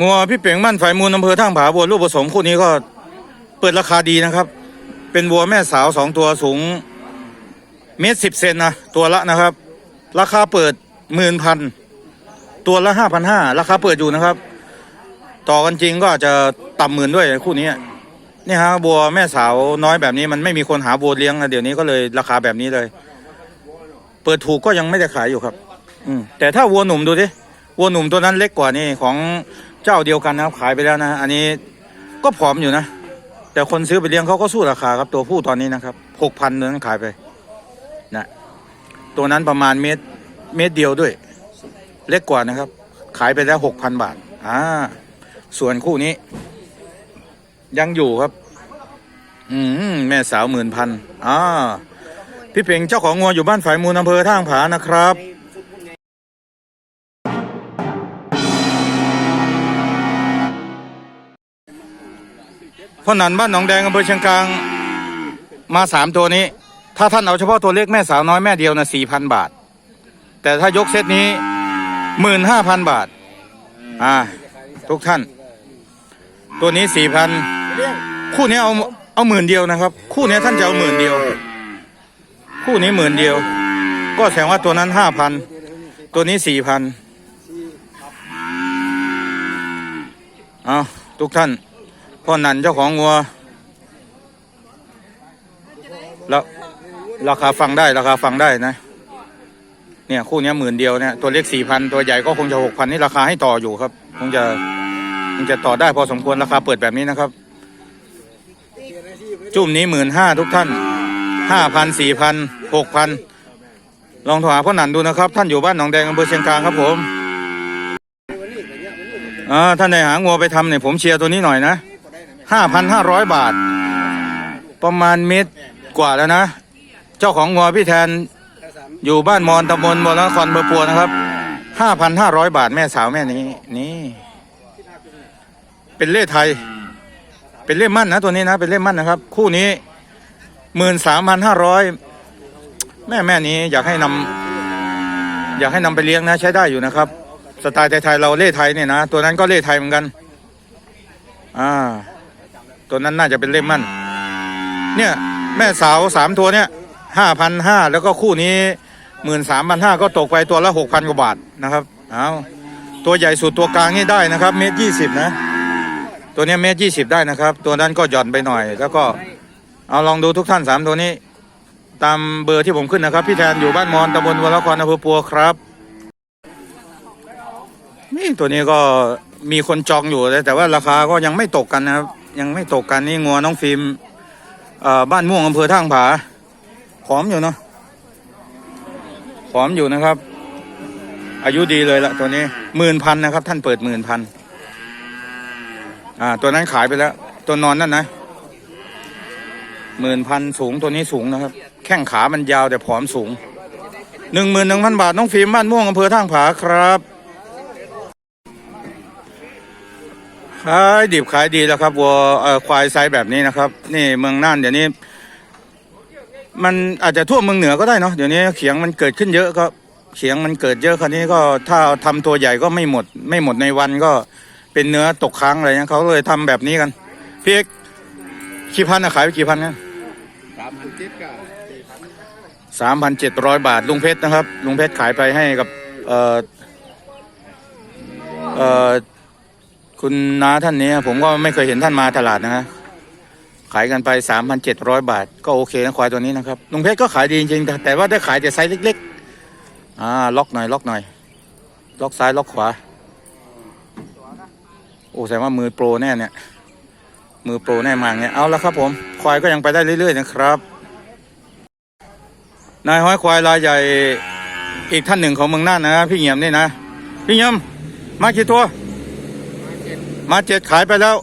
งัวพี่เป่งมั่นฝ่ายมูลอำเภอท่างผาบัวลูกผสมคู่นี้ก็เปิดราคาดีนะครับ เป็นวัวแม่สาวสองตัวสูงเมตรสิบเซนนะตัวละนะครับ ราคาเปิดหมื่นพันตัวละห้าพันห้าราคาเปิดอยู่นะครับ ต่อกันจริงก็อาจจะต่ำหมื่นด้วยคู่นี้นี่ฮะบัวแม่สาวน้อยแบบนี้มันไม่มีคนหาบัวเลี้ยงนะเดี๋ยวนี้ก็เลยราคาแบบนี้เลย เปิดถูกก็ยังไม่ได้ขายอยู่ครับ อืมแต่ถ้าวัวหนุ่มดูดิวัวหนุ่มตัวนั้นเล็กกว่านี่ของ เจ้าเดียวกันนะครับขายไปแล้วนะ อันนี้ก็ผอมอยู่นะ แต่คนซื้อไปเลี้ยงเขาก็สู้ราคาครับตัวผู้ตอนนี้นะครับหกพันนั้นขายไปนะตัวนั้นประมาณเมตรเมตรเดียวด้วย เล็กกว่านะครับ ขายไปแล้วหกพันบาทอ่าส่วนคู่นี้ ยังอยู่ครับ อืมแม่สาวหมื่นพันอ่าพี่เพ่งเจ้าของงัวอยู่บ้านฝ่ายมูลอำเภอท่างผานะครับ พ่อหนันบ้านหนองแดงอำเภอเชียงกลางมาสามตัวนี้ ถ้าท่านเอาเฉพาะตัวเล็กแม่สาวน้อยแม่เดียวนะสี่พันบาท แต่ถ้ายกเซตนี้หมื่นห้าพันบาท อ่า ทุกท่าน ตัวนี้สี่พันคู่นี้เอาเอาหมื่นเดียวนะครับ คู่นี้ท่านจะเอาหมื่นเดียว คู่นี้หมื่นเดียว ก็แสดงว่าตัวนั้นห้าพันตัวนี้สี่พันเอาทุกท่าน พ่อนันเจ้าของงัวแล้วราคาฟังได้ราคาฟังได้นะ เนี่ยคู่นี้หมื่นเดียวเนี่ยตัวเล็กสี่พันตัวใหญ่ก็คงจะหกพันนี่ราคาให้ต่ออยู่ครับ คงจะคงจะต่อได้พอสมควรราคาเปิดแบบนี้นะครับ จุ่มนี้หมื่นห้าทุกท่านห้าพันสี่พันหกพันลองโทรหาพ่อหนันดูนะครับ ท่านอยู่บ้านหนองแดงอำเภอเชียงกลางครับผมอ่าท่านในหางัวไปทำเนี่ยผมเชียร์ตัวนี้หน่อยนะ ห้าพันห้าร้อยบาท ประมาณเมตรกว่าแล้วนะ เจ้าของงัวพี่แทนอยู่บ้านมอนตำบลมอลนครเบอร์ปัวนะครับห้าพันห้าร้อยบาทแม่สาวแม่นี้ นี่ เป็นเล่ไทย เป็นเล่มั่นนะตัวนี้นะ เป็นเล่มั่นนะครับ คู่นี้หมื่นสามพันห้าร้อยแม่แม่นี้อยากให้นำอยากให้นำไปเลี้ยงนะ ใช้ได้อยู่นะครับ สไตล์ไทยๆเราเล่ไทยเนี่ยนะ ตัวนั้นก็เล่ไทยเหมือนกัน อ่า ตัวนั้นน่าจะเป็นเล่มมั่น เนี่ยแม่สาวสามตัวเนี่ยห้าพันห้าแล้วก็คู่นี้หมื่นสามพันห้าก็ตกไปตัวละหกพันกว่าบาทนะครับเอาตัวใหญ่สุดตัวกลางนี่ได้นะครับเมตรยี่สิบนะ ตัวนี้เมตรยี่สิบได้นะครับ ตัวนั้นก็หย่อนไปหน่อย แล้วก็เอาลองดูทุกท่านสามตัวนี้ ตามเบอร์ที่ผมขึ้นนะครับ พี่แทนอยู่บ้านมอนตำบลวัวลครอำเภอปัวครับนี่ตัวนี้ก็มีคนจองอยู่แต่ว่าราคาก็ยังไม่ตกกันนะครับ ยังไม่ตกกันนี่งัวน้องฟิล์มบ้านม่วงอำเภอท่างผาผอมอยู่เนาะผอมอยู่นะครับ อายุดีเลยละตัวนี้หมื่นพันนะครับ ท่านเปิดหมื่นพันอ่า ตัวนั้นขายไปแล้ว ตัวนอนนั่นนะหมื่นพันสูงตัวนี้สูงนะครับ แข้งขามันยาวแต่ผอมสูงหนึ่งหมื่นหนึ่งพันบาทน้องฟิล์มบ้านม่วงอำเภอท่างผาครับายดิบขายดีแล้วครับวัวควายไซส์แบบนี้นะครับ นี่เมืองน่านเดี๋ยวนี้ มันอาจจะทั่วเมืองเหนือก็ได้เนาะเดี๋ยวนี้เขียงมันเกิดขึ้นเยอะก็เขียงมันเกิดเยอะคราวนี้ก็ถ้าทำตัวใหญ่ก็ไม่หมด ไม่หมดในวันก็เป็นเนื้อตกค้างอะไรเงี้ยเขาเลยทำแบบนี้กันพี่เอกกี่พันอะขายไปกี่พันกันสามพันเจ็ดสามพันเจ็ดร้อยบาทลุงเพชรนะครับลุงเพชรขายไปให้กับเอ่อเอ่อ คุณน้าท่านนี้ผมก็ไม่เคยเห็นท่านมาตลาดนะฮะขายกันไปสามพันเจ็ดร้อยบาท ก็โอเคนะควายตัวนี้นะครับลุงเพชรก็ขายดีจริงๆแต่แต่ว่าได้ขายแต่ไซส์เล็กๆอ่าล็อกหน่อยล็อกหน่อย ล็อกซ้ายล็อกขวา โอ้แสดงว่ามือโปรแน่เนี่ย มือโปรแน่มาเนี่ยเอาละครับผม ควายก็ยังไปได้เรื่อยๆนะครับนายห้อยควายรายใหญ่อีกท่านหนึ่งของเมืองน่านนะพี่เงียมนี่นะพี่เงียมมากี่ตัว มาเจ็ดขายไปแล้ว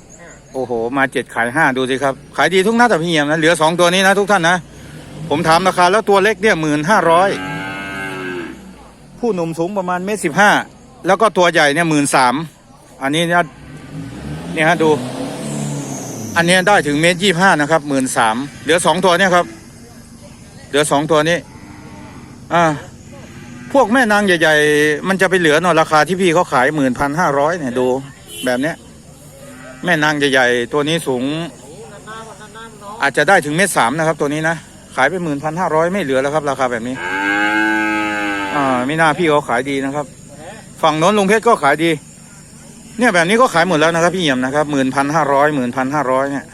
โอ้โห มาเจ็ดขายห้าดูสิครับ ขายดีทุกนัดแต่พี่เงียมนะ เหลือสองตัวนี้นะทุกท่านนะ ผมถามราคาแล้วตัวเล็กเนี่ยหมื่นห้าร้อยผู้หนุ่มสูงประมาณเมตรสิบห้าแล้วก็ตัวใหญ่เนี่ยหมื่นสามอันนี้เนี่ยเนี่ยฮะดู อันเนี้ยได้ถึงเมตรยี่ห้านะครับหมื่นสามเหลือสองตัวเนี่ยครับ เหลือสองตัวนี้ อ่า พวกแม่นางใหญ่ ๆ มันจะไปเหลือหน่อราคาที่พี่เขาขายหมื่นพันห้าร้อยเนี่ยดูแบบเนี้ย แม่นางใหญ่ๆตัวนี้สูง อาจจะได้ถึงเมตรสามนะครับตัวนี้นะ ขายไปหมื่นพันห้าร้อยไม่เหลือแล้วครับ ราคาแบบนี้ อ่าไม่น่าพี่เขาขายดีนะครับ ฝั่งโน้นลุงเพชรก็ขายดี เนี่ยแบบนี้ก็ขายหมดแล้วนะครับ พี่เยี่ยมนะครับหมื่นพันห้าร้อยหมื่นพันห้าร้อยเนี่ย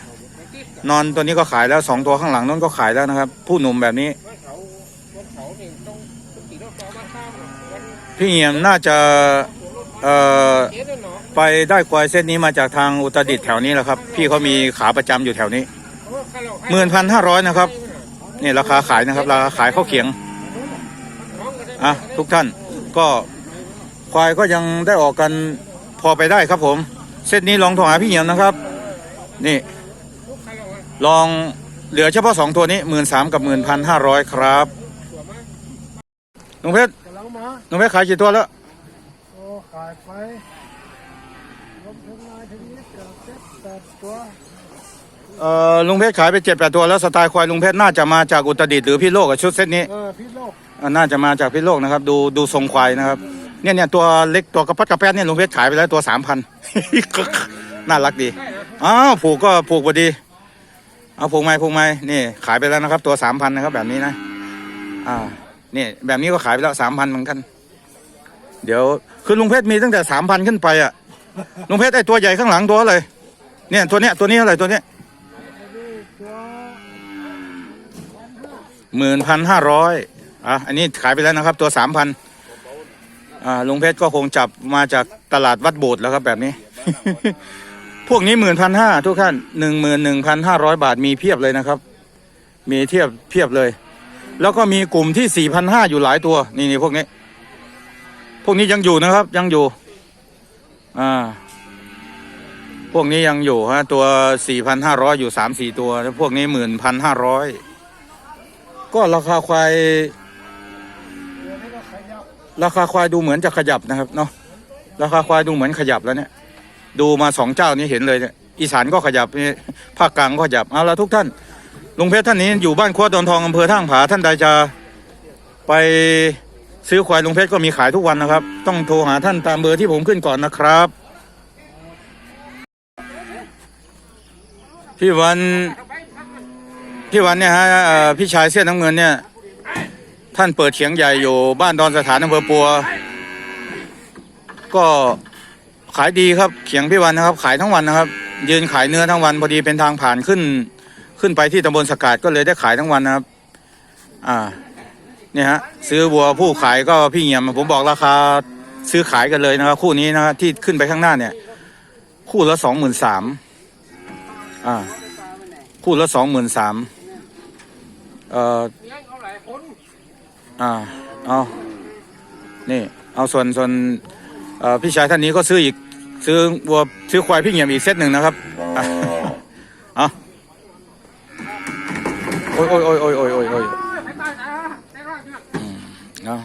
นอนตัวนี้ก็ขายแล้วสองตัวข้างหลังโน้นก็ขายแล้วนะครับ ผู้หนุ่มแบบนี้ พี่เยี่ยมน่าจะ เอ่อ ไปได้ควายเส้นนี้มาจากทางอุตรดิตถ์แถวนี้แหละครับ พี่เขามีขาประจำอยู่แถวนี้หมื่นพันห้าร้อยนะครับนี่ราคาขายนะครับ ราคาขายข้าวเขียงอะทุกท่านก็ควายก็ยังได้ออกกันพอไปได้ครับผม เส้นนี้ลองโทรหาพี่เหี่ยมนะครับ นี่ ลองเหลือเฉพาะสองตัวนี้หมื่นสามกับหมื่นพันห้าร้อยครับลุงเพชรกำลังมเพชรขายกี่ตัวแล้วโอ้ขายไป ตัวเอ่อลุงเพชรขายไปเจ็ดแปดตัวแล้วสไตล์ควายลุงเพชรน่าจะมาจากอุตรดิตถ์หรือพี่โลกกับชุดเซตนี้เออพิษโลกอ่าน่าจะมาจากพี่โลกนะครับ ดูดูทรงควายนะครับ เนี่ยเนี่ยตัวเล็กตัวกระปัดกระแป๊ดเนี่ยลุงเพชรขายไปแล้วตัวสามพัน น่ารักดีอ้าวผูกก็ผูกพอดี เอาผูกไม้ผูกไม้นี่ขายไปแล้วนะครับ ตัวสามพันนะครับแบบนี้นะอ่านี่แบบนี้ก็ขายไปแล้วสามพันเหมือนกัน เดี๋ยวคือลุงเพชรมีตั้งแต่สามพันขึ้นไปอะลุงเพชรไอตัวใหญ่ข้างหลังตัวอะไร เนี่ยตัวเนี้ยตัวนี้อะไหร่ตัวเนี้ยหมื่นพันห้าร้อยอะอันนี้ขายไปแล้วนะครับ ตัวสามพันอ่าลุงเพชรก็คงจับมาจากตลาดวัดโบสถ์แล้วครับแบบนี้ พวกนี้หมื่นพันห้าทุกท่านหนึ่งหมื่นหนึ่งพันห้าร้อยบาทมีเพียบเลยนะครับ มีเทียบเพียบเลย แล้วก็มีกลุ่มที่สี่พันห้าอยู่หลายตัว นี่นี่พวกนี้ พวกนี้ยังอยู่นะครับ ยังอยู่ อ่า พวกนี้ยังอยู่ฮะ ตัวสี่พันห้าร้อยอยู่สามสี่ตัวแล้วพวกนี้หมื่นพันห้าร้อยก็ราคาควาย ราคาควายดูเหมือนจะขยับนะครับเนาะราคาควายดูเหมือนขยับแล้วเนี่ย ดูมาสองเจ้านี้เห็นเลยเนี่ยอีสานก็ขยับนี่ภาคกลางก็ขยับเอาละทุกท่านลุงเพชรท่านนี้อยู่บ้านคัวดอนทองอำเภอท่างผาท่านใดจะไปซื้อควายลุงเพชรก็มีขายทุกวันนะครับ ต้องโทรหาท่านตามเบอร์ที่ผมขึ้นก่อนนะครับ พี่วันพี่วันเนี่ยฮะพี่ชายเสื้อน้ำเงินเนี่ย ท่านเปิดเฉียงใหญ่อยู่บ้านดอนสถานอำเภอปัว ก็ขายดีครับเขียงพี่วันนะครับ ขายทั้งวันนะครับ ยืนขายเนื้อทั้งวันพอดีเป็นทางผ่านขึ้น ขึ้นไปที่ตำบลสกาดก็เลยได้ขายทั้งวันนะครับ อ่าเนี่ยฮะซื้อวัวผู้ขายก็พี่เงียมผมบอกราคาซื้อขายกันเลยนะครับ คู่นี้นะครับที่ขึ้นไปข้างหน้าเนี่ย คู่ละสองหมื่นสาม อ่า คู่ละสองหมื่นสามเอ่ออ่า เอานี่ เอาส่วนส่วนเอ่อพี่ชายท่านนี้ก็ซื้ออีก ซื้อวัวซื้อควายพี่เหงียมอีกเซตหนึ่งนะครับอะเอาโอ้ยโอ้ยโอ้ยโอ้ยโอ้ยโอ้ยโอ้ยอืมเอา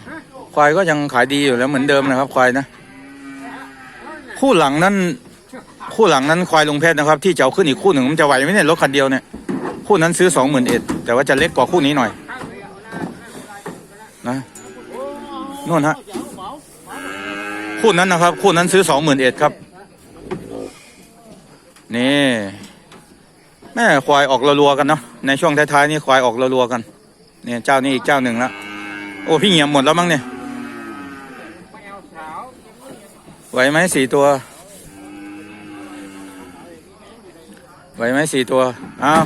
ควายก็ยังขายดีอยู่แล้วเหมือนเดิมนะครับควายนะ คู่หลังนั้น คู่หลังนั้นควายลุงเพชรนะครับที่จะเอาขึ้นอีกคู่หนึ่งมันจะไหวไหมเนี่ยรถคันเดียวเนี่ยคู่นั้นซื้อสองหมื่นเอ็ดแต่ว่าจะเล็กกว่าคู่นี้หน่อยนะนู่นฮะคู่นั้นนะครับ คู่นั้นซื้อสองหมื่นเอ็ดครับนี่แม่ควายออกรัวๆกันเนาะในช่วงท้ายๆนี่ควายออกรัวๆกันเนี่ยเจ้านี้อีกเจ้าหนึ่งละโอ้พี่เหี่ยมหมดแล้วมั้งเนี่ยไหวไหมสี่ตัว ไหวไหมสี่ตัวอ้าว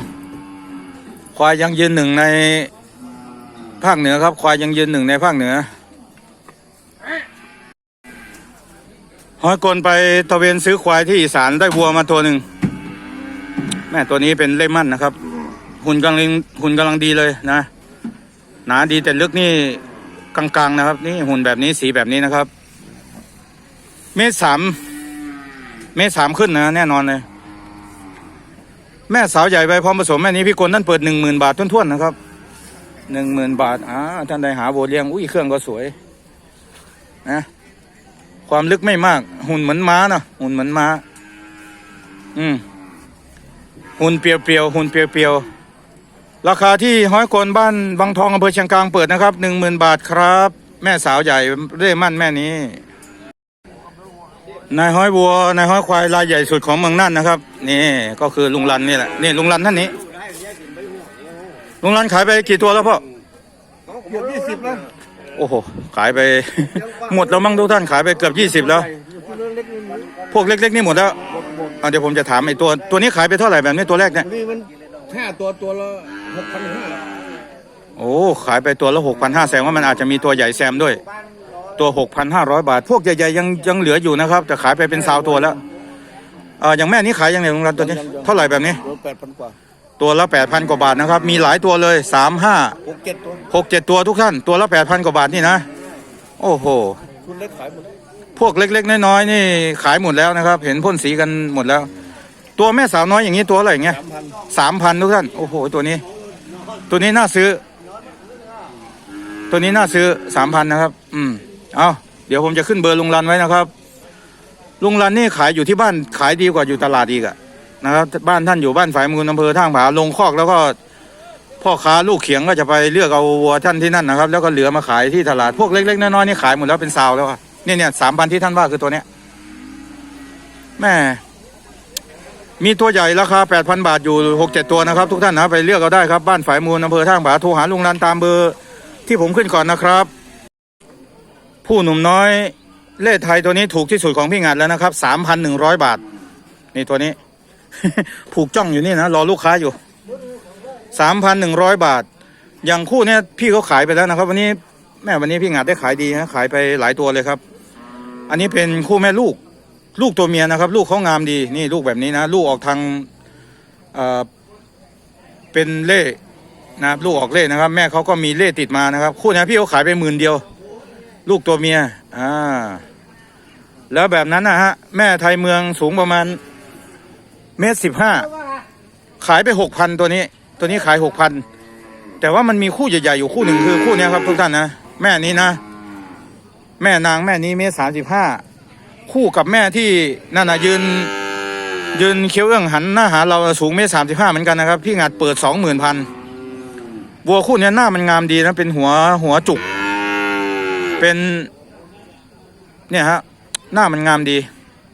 ควายยังยืนหนึ่งในภาคเหนือครับ ควายยังยืนหนึ่งในภาคเหนือห้อยกลไปตะเวนซื้อควายที่อีสานได้วัวมาตัวหนึ่งแม่ตัวนี้เป็นเล่มั่นนะครับ หุ่นกำลังหุ่นกำลังดีเลยนะ หนาดีแต่ลึกนี่กลางๆนะครับ นี่หุ่นแบบนี้สีแบบนี้นะครับ เมตรสามเมตรสามขึ้นนะ แน่นอนเลย แม่สาวใหญ่ใบพร้อมผสมแม่นี้พี่กลนั่นเปิดหนึ่งหมื่นบาทท้วนๆนะครับหนึ่งหมื่นบาทอ่าท่านใดหาโบเลี้ยงอุ้ยเครื่องก็สวยนะความลึกไม่มาก หุ่นเหมือนม้านะหุ่นเหมือนม้า อืมหุ่นเปรียวๆหุ่นเปรียวๆราคาที่ห้อยโกนบ้านบางทองอำเภอเชียงกลางเปิดนะครับหนึ่งหมื่นบาทครับ แม่สาวใหญ่เร่มั่นแม่นี้ นายห้อยวัวนายห้อยควายรายใหญ่สุดของเมืองน่านนะครับ นี่ก็คือลุงรันนี่แหละนี่ลุงรันท่านนี้ ลุงรันขายไปกี่ตัวแล้วพ่อเกือบยี่สิบแล้วโอ้โหขายไป หมดแล้วมั้งทุกท่านขายไปเกือบยี่สิบแล้วตัวเล็กนี่มันพวกเล็กๆนี่หมดแล้วหมดหมดเอาเดี๋ยวผมจะถามไอ้ตัวตัวนี้ขายไปเท่าไหร่แบบนี้ตัวแรกเนี่ยนี่มันห้าตัวตัวละหกพันห้าโอ้ขายไปตัวละหกพันห้าแสดงว่ามันอาจจะมีตัวใหญ่แซมด้วย ตัวหกพันห้าร้อยบาท พวกใหญ่ๆยังยังเหลืออยู่นะครับ แต่ขายไปเป็นสาวตัวแล้วเอออย่างแม่นี้ขายยังไงลุงรันตัวนี้ เท่าไหร่แบบนี้ตัวแปดพันกว่าตัวละแปดพันกว่าบาทนะครับ มีหลายตัวเลยสามห้าหกเจ็ดตัวหกเจ็ดตัวทุกท่าน ตัวละแปดพันกว่าบาทนี่นะ โอ้โห คุณเล็กขายหมดพวกเล็กๆ น้อยๆนี่ขายหมดแล้วนะครับ เห็นพ่นสีกันหมดแล้ว ตัวแม่สาวน้อยอย่างนี้ตัวอะไรอย่างเงี้ย สามพันสามพันทุกท่าน โอ้โห ตัวนี้ ตัวนี้น่าซื้อ ตัวนี้น่าซื้อสามพันนะครับ อืม เอาเดี๋ยวผมจะขึ้นเบอร์ลุงรันไว้นะครับ ลุงรันนี่ขายอยู่ที่บ้านขายดีกว่าอยู่ตลาดอีกอะนะครับบ้านท่านอยู่บ้านฝ่ายมูลอำเภอท่างผาลงคอกแล้วก็พ่อค้าลูกเขียงก็จะไปเลือกเอาวัวท่านที่นั่นนะครับ แล้วก็เหลือมาขายที่ตลาดพวกเล็กๆน้อยๆนี่ขายหมดแล้วเป็นซาวแล้วอะเนี่ยเนี่ยสามพันที่ท่านว่าคือตัวเนี้ยแม่มีตัวใหญ่ราคา 8,000 บาทอยู่ 6-7 ตัวนะครับ ทุกท่านนะไปเลือกเอาได้ครับ บ้านฝ่ายมูลอำเภอท่างผาโทรหาลุงรันตามเบอร์ที่ผมขึ้นก่อนนะครับ ผู้หนุ่มน้อยเล่ไทยตัวนี้ถูกที่สุดของพี่งัดแล้วนะครับ3,100บาท นี่ตัวนี้ ผูกจ้องอยู่นี่นะรอลูกค้าอยู่3,100บาท อย่างคู่เนี้ยพี่เขาขายไปแล้วนะครับ วันนี้แม่วันนี้พี่งัดได้ขายดีนะขายไปหลายตัวเลยครับ อันนี้เป็นคู่แม่ลูก ลูกตัวเมียนะครับ ลูกเขางามดีนี่ลูกแบบนี้นะ ลูกออกทางเอ่อเป็นเล่นะครับลูกออกเล่นะครับ แม่เขาก็มีเล่ติดมานะครับ คู่นี้พี่เขาขายไปหมื่นเดียว ลูกตัวเมีย อ่า แล้วแบบนั้นนะฮะ แม่ไทยเมืองสูงประมาณเมตรสิบห้าขายไปหกพันตัวนี้ ตัวนี้ขายหกพันแต่ว่ามันมีคู่ใหญ่ๆอยู่คู่หนึ่งคือคู่นี้ครับทุกท่านนะ แม่นี้นะ แม่นางแม่นี้เมตรสามสิบห้าคู่กับแม่ที่นั่นนะยืน ยืนเคี้ยวเอื้องหันหน้าหาเราสูงเมตรสามสิบห้าเหมือนกันนะครับ พี่งัดเปิดสองหมื่นพันวัวคู่นี้หน้ามันงามดีนะเป็นหัวหัวจุก เป็น เนี่ยฮะ หน้ามันงามดี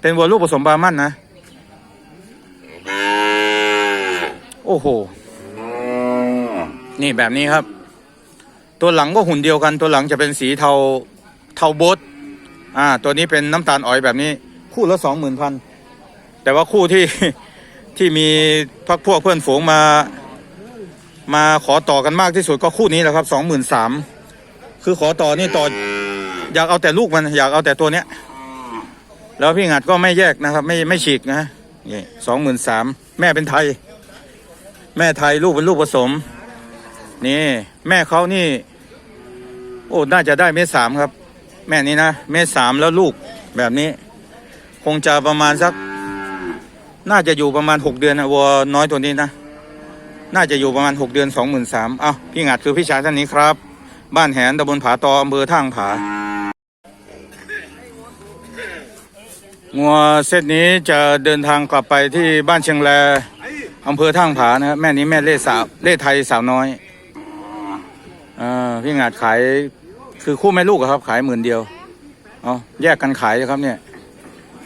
เป็นวัวลูกผสมบาร์มันนะ โอ้โห นี่แบบนี้ครับ ตัวหลังก็หุ่นเดียวกัน ตัวหลังจะเป็นสีเทา เทาโบทอ่า ตัวนี้เป็นน้ำตาลอ้อยแบบนี้ คู่ละสองหมื่นพัน แต่ว่าคู่ที่ที่มีพักพวกเพื่อนฝูงมา มาขอต่อกันมากที่สุดก็คู่นี้แหละครับสองหมื่นสามคือขอต่อนี่ต่อ อยากเอาแต่ลูกมันอยากเอาแต่ตัวเนี้ย แล้วพี่งัดก็ไม่แยกนะครับ ไม่ไม่ฉีกนะนี่สองหมื่นสามแม่เป็นไทย แม่ไทยลูกเป็นลูกผสม นี่ แม่เขานี่ โอ้น่าจะได้เมตรสามครับ แม่นี้นะเมตรสามแล้วลูกแบบนี้ คงจะประมาณสัก น่าจะอยู่ประมาณหกเดือนนะวัวน้อยตัวนี้นะน่าจะอยู่ประมาณหกเดือนสองหมื่นสามอ้าวพี่งัดคือพี่ชายท่านนี้ครับ บ้านแหนตำบลผาตออำเภอท่างผา งัวเซตนี้จะเดินทางกลับไปที่บ้านเชียงแลอำเภอท่างผานะครับแม่นี้แม่เล่สาวเล่ไทยสาวน้อยอพี่งัดขายคือคู่แม่ลูกครับ ขายหมื่นเดียวเอาแยกกันขายนะครับเนี่ย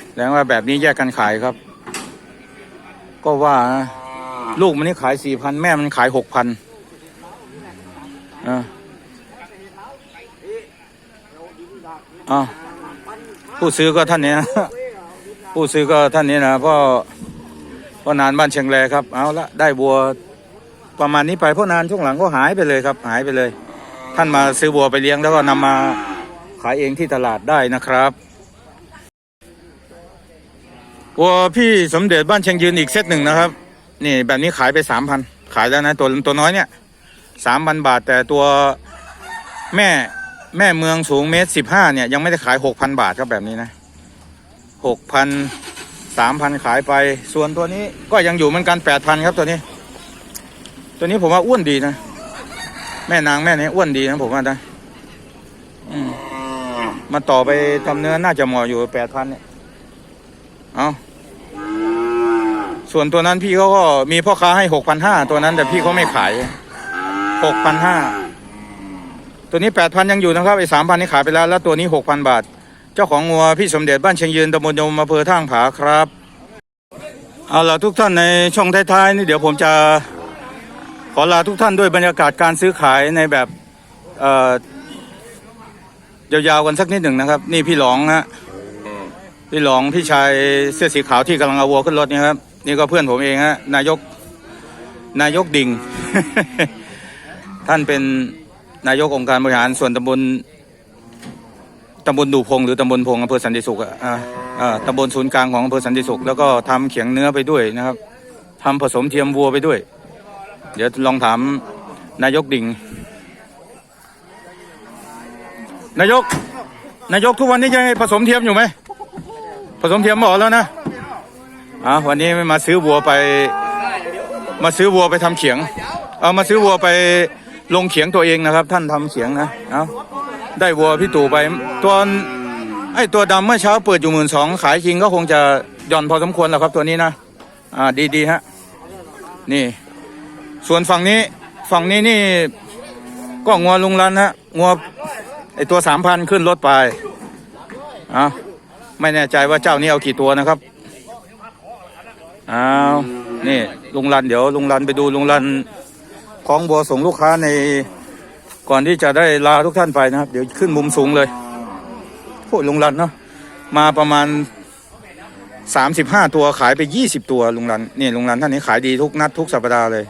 แสดงว่าแบบนี้แยกกันขายครับ ก็ว่านะลูกมันนี่ขายสี่พันแม่มันขายหกพันอ่าอ้าผู้ซื้อก็ท่านนี้นะ ผู้ซื้อก็ท่านนี้นะพ่อพ่อนานบ้านเชียงแลครับเอาละได้บัวประมาณนี้ไปพ่อนานช่วงหลังก็หายไปเลยครับ หายไปเลย ท่านมาซื้อวัวไปเลี้ยงแล้วก็นำมาขายเองที่ตลาดได้นะครับวัวพี่สมเด็จบ้านเชียงยืนอีกเซตหนึ่งนะครับ นี่แบบนี้ขายไปสามพันขายแล้วนะตัวตัวน้อยเนี่ยสามพันบาทแต่ตัวแม่แม่เมืองสูงเมตรสิบห้าเนี่ยยังไม่ได้ขายหกพันบาทครับแบบนี้นะ หกพันสามพันขายไป ส่วนตัวนี้ก็ยังอยู่เหมือนกันแปดพันครับตัวนี้ ตัวนี้ผมว่าอ้วนดีนะ แม่นางแม่นี้อ้วนดีนะผมว่านะมมาต่อไปทำเนื้อน่าจะเหมาะอยู่แปดพันเนี่ย เอาส่วนตัวนั้นพี่เขาก็มีพ่อค้าให้หกพันห้าตัวนั้น แต่พี่เขาไม่ขายหกพันห้าตัวนี้แปดพันยังอยู่นะครับไอ้สามพันนี่ขายไปแล้ว แล้วตัวนี้หกพันบาท เจ้าของงัวพี่สมเด็จบ้านเชียงยืนตำบลยมอำเภอท่างผาครับเอาล่ะทุกท่านในช่องท้ายๆนี่เดี๋ยวผมจะขอลาทุกท่านด้วยบรรยากาศการซื้อขายในแบบเอ่อยาวๆกันสักนิดหนึ่งนะครับ นี่พี่หลองนะพี่หลองพี่ชายเสื้อสีขาวที่กำลังเอาวัวขึ้นรถนี่ครับนี่ก็เพื่อนผมเองฮะนายกนายกดิ่ง ท่านเป็นนายกองค์การบริหารส่วนตำบลำบลดูพงหรือตำบลพงอำเภอสันติสุขอะอ่าอ่าตำบลศูนย์กลางของอำเภอสันติสุข แล้วก็ทำเขียงเนื้อไปด้วยนะครับทำผสมเทียมวัวไปด้วย เดี๋ยวลองถามนายกดิ่ง นายก นายกทุกวันนี้ยังผสมเทียมอยู่ไหมผสมเทียมบอกแล้วนะอ่าวันนี้มาซื้อวัวไป มาซื้อวัวไปทำเขียง เอามาซื้อวัวไปลงเขียงตัวเองนะครับ ท่านทำเขียงนะเอา ได้วัวพี่ตู่ไปตัวไอ้ตัวดำเมื่อเช้าเปิดอยู่หมื่นสองขายจริงก็คงจะหย่อนพอสมควรแหละครับตัวนี้นะอ่าดีดีฮะนี่ ส่วนฝั่งนี้ฝั่งนี้นี่ก็งัวลุงรันฮะงัวไอตัวสามพันขึ้นรถไปเอาไม่แน่ใจว่าเจ้านี้เอากี่ตัวนะครับเอาวนี่ลุงรันเดี๋ยวลุงรันไปดูลุงรันของบัวส่งลูกค้าใน ก่อนที่จะได้ลาทุกท่านไปนะครับ เดี๋ยวขึ้นมุมสูงเลยโอ้ยลุงรันเนาะมาประมาณสามสิบห้าตัวขายไปยี่สิบตัวลุงรันนี่ลุงรันท่านนี้ขายดีทุกนัดทุกสัปดาห์เลย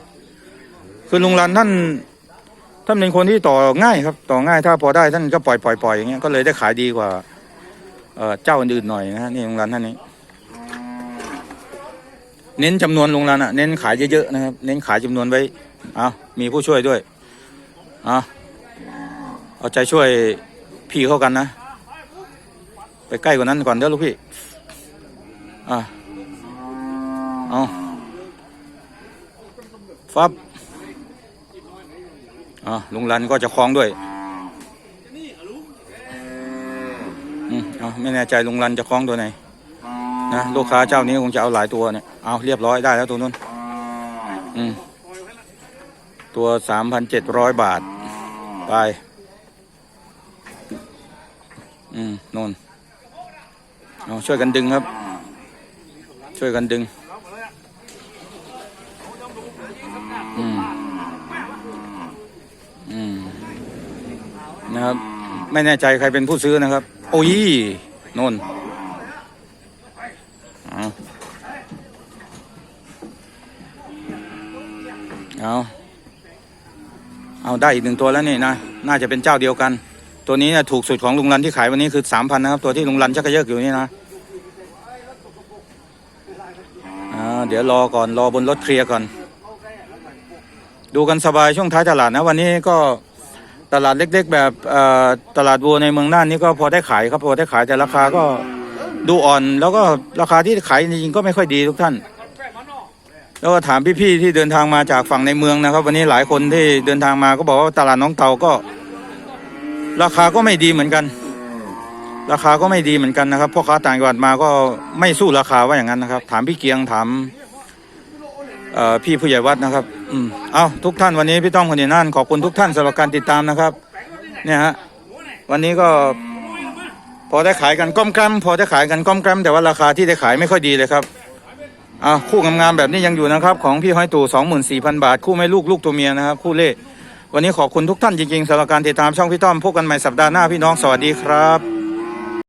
คือลุงรันท่านท่านเป็นคนที่ต่อง่ายครับ ต่อง่ายถ้าพอได้ท่านก็ปล่อยปล่อยปล่อยอย่างเงี้ยก็เลยได้ขายดีกว่าเอเจ้าอื่นๆหน่อยนะฮะนี่ลุงรันท่านนี้ เน้นจำนวนลุงรันอะเน้นขายเยอะๆนะครับ เน้นขายจำนวนไว้เอามีผู้ช่วยด้วยเอา เอาใจช่วยพี่เข้ากันนะ ไปใกล้กว่านั้นก่อนเด้อลูกพี่ อะ เอาฟับอ่าลุงรันก็จะคล้องด้วยอืมเอาไม่แน่ใจลุงรันจะคล้องตัวไหนนะลูกค้าเจ้านี้คงจะเอาหลายตัวเนี่ย เอาเรียบร้อยได้แล้วตัวนู้น อืม ตัวสามพันเจ็ดร้อยบาท ไป อืม นนเอาช่วยกันดึงครับ ช่วยกันดึงอืมอืมนะครับ ไม่แน่ใจใครเป็นผู้ซื้อนะครับ โอ้ยนนเอาเอาเอาได้อีกหนึ่งตัวแล้วนี่นะ น่าจะเป็นเจ้าเดียวกัน ตัวนี้เนี่ยถูกสุดของลุงรันที่ขายวันนี้คือสามพันนะครับ ตัวที่ลุงรันชักกระเยอะอยู่นี่นะอ่าเดี๋ยวรอก่อนรอบนรถเคลียร์ก่อน ดูกันสบายช่วงท้ายตลาดนะ วันนี้ก็ตลาดเล็ก ๆ แบบอ่อตลาดวัวในเมืองน่านนี่ก็พอได้ขายครับพอได้ขายแต่ราคาก็ดูอ่อนแล้วก็ราคาที่ขายจริงๆก็ไม่ค่อยดีทุกท่าน แล้วก็ถามพี่ๆที่เดินทางมาจากฝั่งในเมืองนะครับ วันนี้หลายคนที่เดินทางมาก็บอกว่าตลาดน้องเตาก็ ราคาก็ไม่ดีเหมือนกัน ราคาก็ไม่ดีเหมือนกันนะครับพ่อค้าต่างจังหวัดมาก็ไม่สู้ราคาว่าอย่างนั้นนะครับ ถามพี่เกียงถามพี่ผู้ใหญ่วัดนะครับ อืมเอาทุกท่านวันนี้พี่ต้องคนนี้นั่นขอบคุณทุกท่านสำหรับการติดตามนะครับ เนี่ยฮะวันนี้ก็พอได้ขายกันก้มแกรมพอได้ขายกันก้มแกรมแต่ว่าราคาที่ได้ขายไม่ค่อยดีเลยครับอ่าคู่งามๆแบบนี้ยังอยู่นะครับ ของพี่ห้อยตู่สองหมื่นสี่พันบาท คู่แม่ลูกลูกตัวเมียนะครับ คู่เล่ วันนี้ขอบคุณทุกท่านจริงๆสำหรับการติดตามช่องพี่ต้อมพบกันใหม่สัปดาห์หน้าพี่น้องสวัสดีครับ